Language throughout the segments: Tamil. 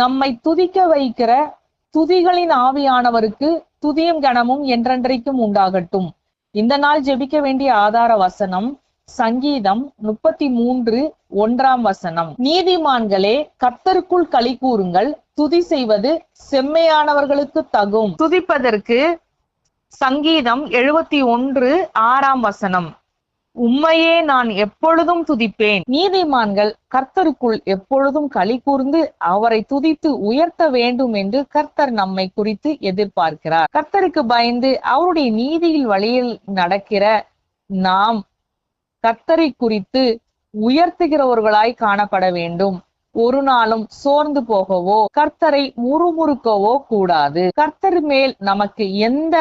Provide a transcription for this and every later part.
நம்மை துதிக்க வைக்கிற துதிகளின் ஆவியானவருக்கு துதியும் கணமும் என்றென்றைக்கும் உண்டாகட்டும். இந்த நாள் ஜெபிக்க வேண்டிய ஆதார வசனம் சங்கீதம் முப்பத்தி மூன்று ஒன்றாம் வசனம். நீதிமான்களே கத்தருக்குள் களி கூறுங்கள். துதி செய்வது செம்மையானவர்களுக்கு தகும். துதிப்பதற்கு சங்கீதம் எழுபத்தி ஒன்று ஆறாம் வசனம். உம்மையே நான் எப்பொழுதும் துதிப்பேன். நீதிமான்கள் கர்த்தருக்குள் எப்பொழுதும் களி கூர்ந்து அவரை துதித்து உயர்த்த வேண்டும் என்று கர்த்தர் நம்மை குறித்து எதிர்பார்க்கிறார். கர்த்தருக்கு பயந்து அவருடைய நீதியில் வழியில் நடக்கிற நாம் கர்த்தரை குறித்து உயர்த்துகிறவர்களாய் காணப்பட வேண்டும். ஒரு நாளும் சோர்ந்து போகவோ கர்த்தரை முறுமுறுக்கவோ கூடாது. கர்த்தர் மேல் நமக்கு எந்த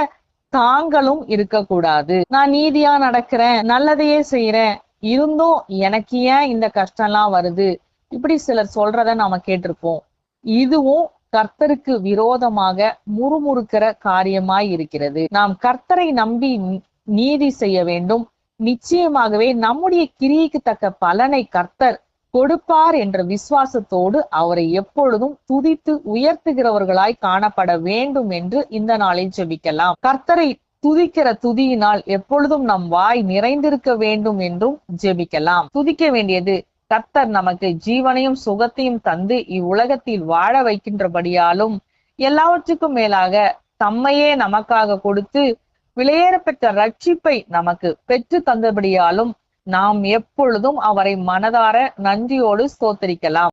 தாங்களும் இருக்கக்கூடாது. நான் நீதியா நடக்கிறேன் நல்லதையே செய்யறேன் இருந்தும் எனக்கு ஏன் இந்த கஷ்டம்லாம் வருது? இப்படி சிலர் சொல்றத நாம கேட்டிருப்போம். இதுவும் கர்த்தருக்கு விரோதமாக முறுமுறுக்கிற காரியமாய் இருக்கிறது. நாம் கர்த்தரை நம்பி நீதி செய்ய வேண்டும். நிச்சயமாகவே நம்முடைய கிரியைக்கு தக்க பலனை கர்த்தர் கொடுப்பார் என்ற விசுவாசத்தோடு அவரை எப்பொழுதும் துதித்து உயர்த்துகிறவர்களாய் காணப்பட வேண்டும் என்று இந்த நாளில் ஜெபிக்கலாம். கர்த்தரை துதிக்கிற துதியினால் எப்பொழுதும் நம் வாய் நிறைந்திருக்க வேண்டும் என்றும் ஜெபிக்கலாம். துதிக்க வேண்டியது கர்த்தர் நமக்கு ஜீவனையும் சுகத்தையும் தந்து இவ்வுலகத்தில் வாழ வைக்கின்றபடியாலும் எல்லாவற்றுக்கும் மேலாக தம்மையே நமக்காக கொடுத்து விலையேறப்பெற்ற ரட்சிப்பை நமக்கு பெற்று தந்தபடியாலும் நாம் எப்பொழுதும் அவரை மனதார நன்றியோடு ஸ்தோத்தரிக்கலாம்.